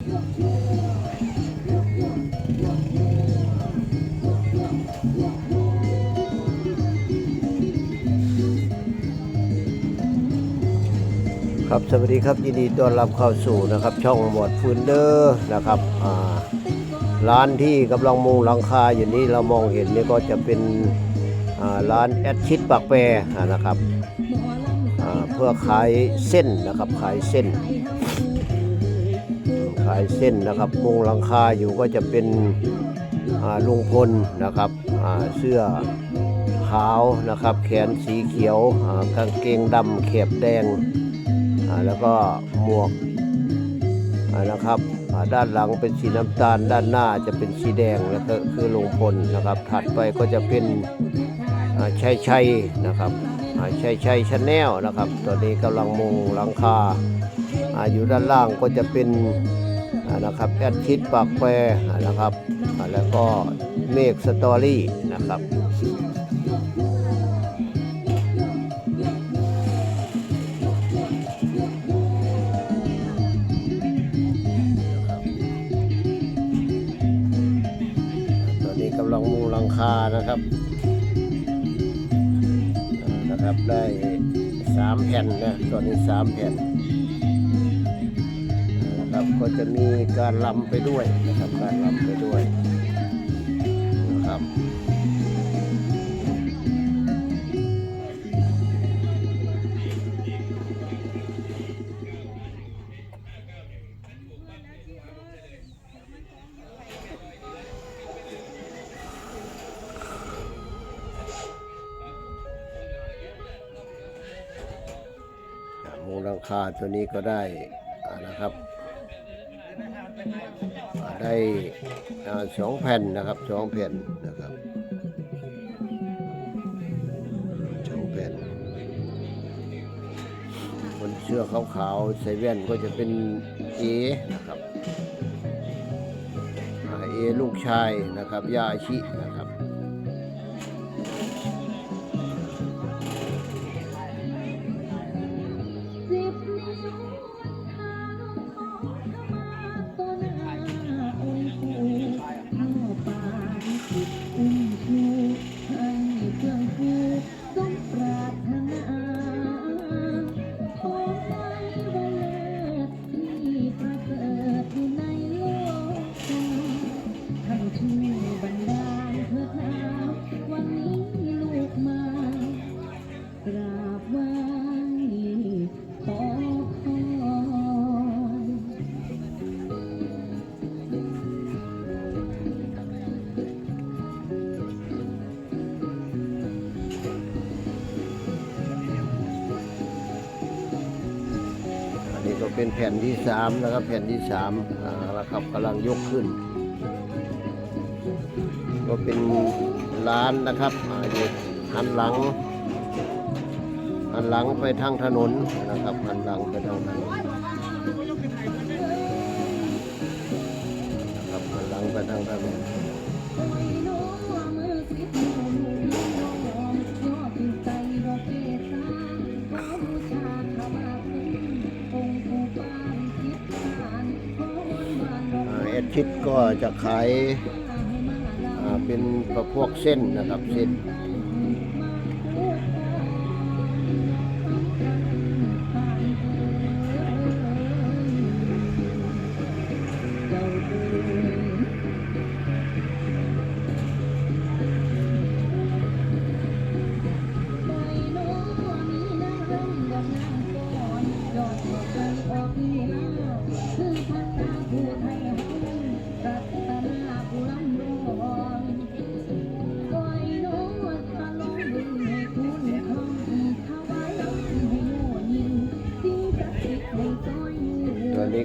ครับสวัสดีครับยินดีต้อนรับเข้าสู่นะครับ ช่องหมวดฟืนเดอร์นะครับร้านที่กำลังมุงหลังคาอยู่นี้เรามองเห็นนี่ก็จะเป็นร้านแอดชิดปากแปรนะครับเพื่อขายเส้นนะครับขายเส้นายเส้นนะครับมุงหลังคาอยู่ก็จะเป็นลุงพลนะครับเสื้อขาวนะครับ แขนสีเขียวกางเกงดำเขียบแดง แล้วก็หมวกนะครับด้านหลังเป็นสีน้ำตาล ด้านหน้าจะเป็นสีแดงแล้วก็คือลุงพลนะครับ ถัดไปก็จะเป็นอ่าชัยชัยนะครับอ่าชัยชัยชาแนลนะครับตัวนี้กำลังมุงหลังคาอยู่ด้านล่างก็จะเป็น นะครับแอดชิดปากแปรอ่านะครับแล้วก็เมฆสตอรี่นะครับตอนนี้กำลังมุงหลังคานะครับอ่านะครับได้สามแผ่นนะตอนนี้สามแผ่น นะครับ ก็จะมีการลำไปด้วยนะครับ การลำไปด้วยนะครับมุงหลังคาตัวนี้ก็ได้ ไอ้สองแผ่นนะครับสองแผ่นนะครับสองแผ่นคนเสื้อขาวๆใส่แว่นก็จะเป็นเอนะครับเอลูกชายนะครับยาอาชินะครับ ก็เป็นแผ่นที่สามนะครับแผ่นที่สามอ่าแล้วครับกำลังยกขึ้น ก็เป็นร้านนะครับอ่าอยู่หันหลังหันหลังไปทางถนนนะครับหันหลังไปทางถนนนะครับหันหลังไปทางถนน ชิดก็จะขายเป็นพวกเส้นนะครับเส้น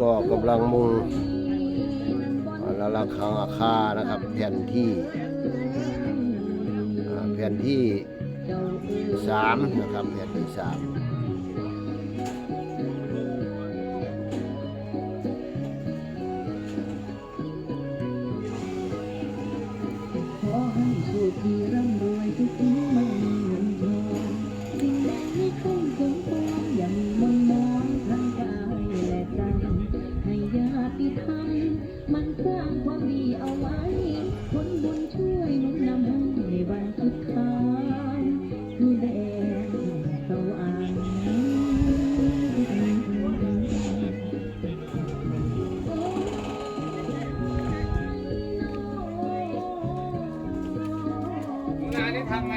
ก็กำลังมุงอ่าละลังคาอาคานะครับ แผ่นที่แผ่นที่สามนะครับแผ่นที่สาม ทำไหม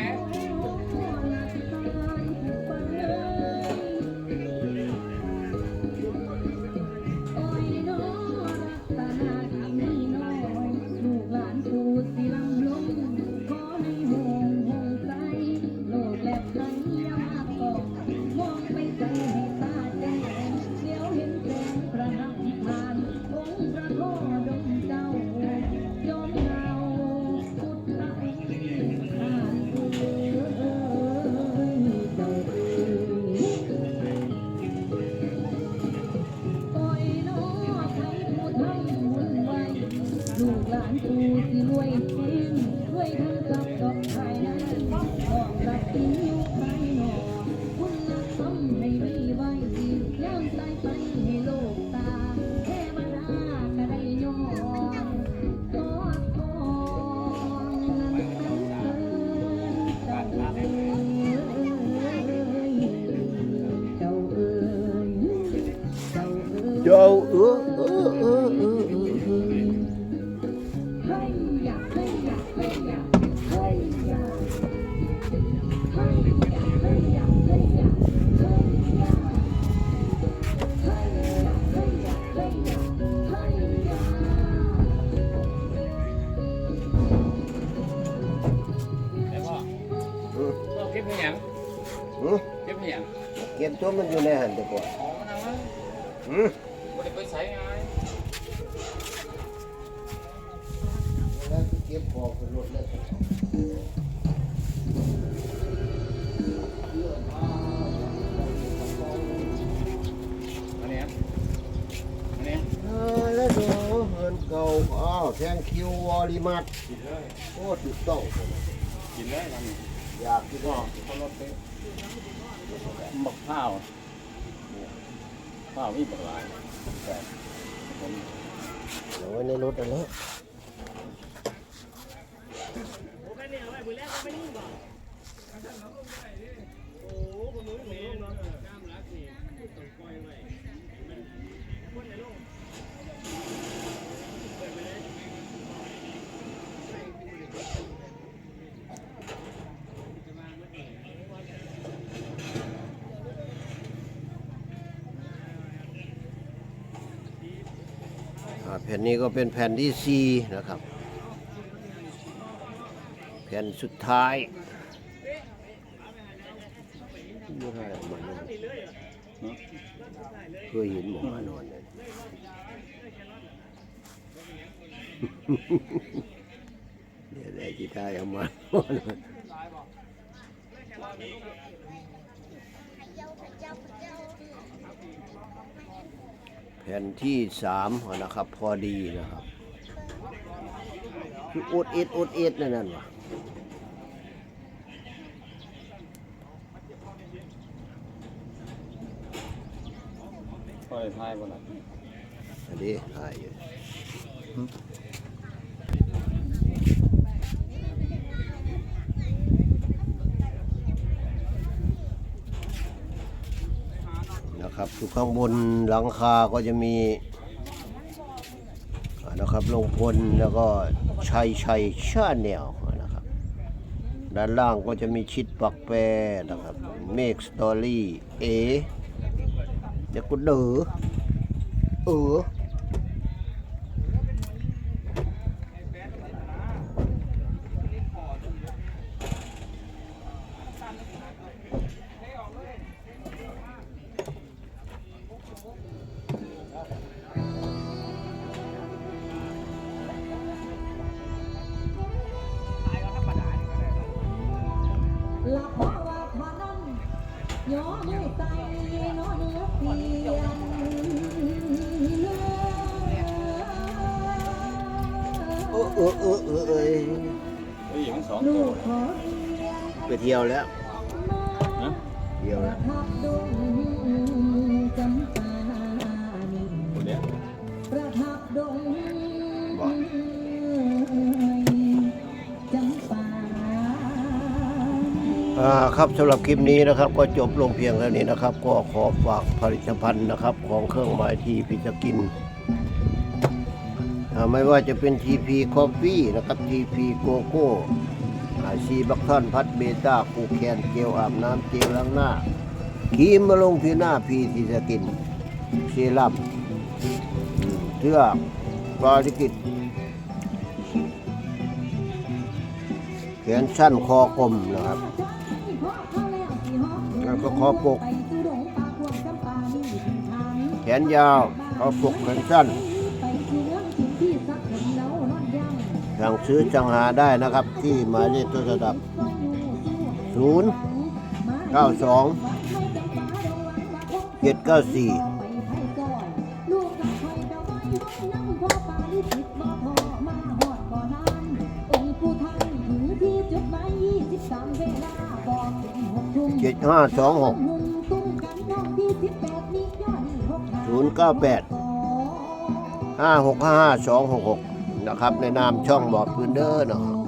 ลูกหลานกูสิรวยแห้งรวยทั้งกับดอกไม้นั้นบอกรับกินอยู่ภายนอกคุณลักทำให้มีไว้ย่างตายไปให้โลกตาแค่มาดาก็ได้ย้อนกอดคองนั้นตั้งเอิญเจ้าเอ้ยเจ้าเอ้ยเจ้าเออ เก็บตัวมันอยู่ในหันดีกว่าอ๋อนะวะอืมไม่ได้ไปใช้ไงแล้วก็เก็บของขึ้นรถแล้วอันเนี้ยอันเนี้ยเออแล้วดูเหินเก่าอ้าวแทงคิววอลิมัดกินเลยโอ้ถูกต้องกินเลยทำนี่อยากกินก็ก็เขารถไป บักข้าวข้าวมีบักหลายแต่ผมเอาไว้ในรถอันนี้อ่าแผ่นนี้ก็เป็นแผ่นที่สี่นะครับ แผ่นสุดท้ายไม่ใช่หมานอนเคยเห็นหมอมานอนเนี่ยเดี๋ยวได้ที่ได้เอามานอน ผ่นที่สามนะครับ พอดีนะครับคืออุดเอ็ดอุดเอ็ดนั่นนั่นวะก็เลยทายบ่ล่ะอันนี้ถ่ายอยู่ นะครับ อยู่ข้างบนหลังคาก็จะมีนะครับลงพลแล้วก็ชัยชัยชาแนลนะครับ ด้านล่างก็จะมีชิดปักแปรนะครับเมกสตอรี่เอเดี๋ยวกูเดอเออ ลับเพราะว่าพอนั่นย้อมือใส่น้อเนื้อเพียงเอเออเออเอ้ยเฮ้ยอย่างสองลูตัวกขอเรียนไปเที่ยวแล้วนะ เที่ยวแล้ว ทับดง ครับสำหรับคลิปนี้นะครับก็จบลงเพียงเท่านี้นะครับ ก็ขอฝากผลิตภัณฑ์นะครับ ของเครื่องหมายทีพิจกิน ไม่ว่าจะเป็น TP Coffee นะครับ TP Coco ซีบักทอนพัดเบต้าคูแคนเจลอาบน้ำเจลล้างหน้าครีมมาลงที่หน้าพีทีสกินเซรั่มอืมเสื้อบริกิตแขนสั้นคอกลมนะครับ แล้วก็คอปก แขนยาวคอปกแขนสั้นสั่งซื้อจังหาได้นะครับ ที่หมายเลขโทรศัพท์ศูนย์เก้าสองเจ็ดเก้าสี่ เจ็ดห้าสองหกศูนย์เก้าแปดห้าหกห้าห้าสองหกหกนะครับ ในนามช่องบอกพื้นเด้อเนาะ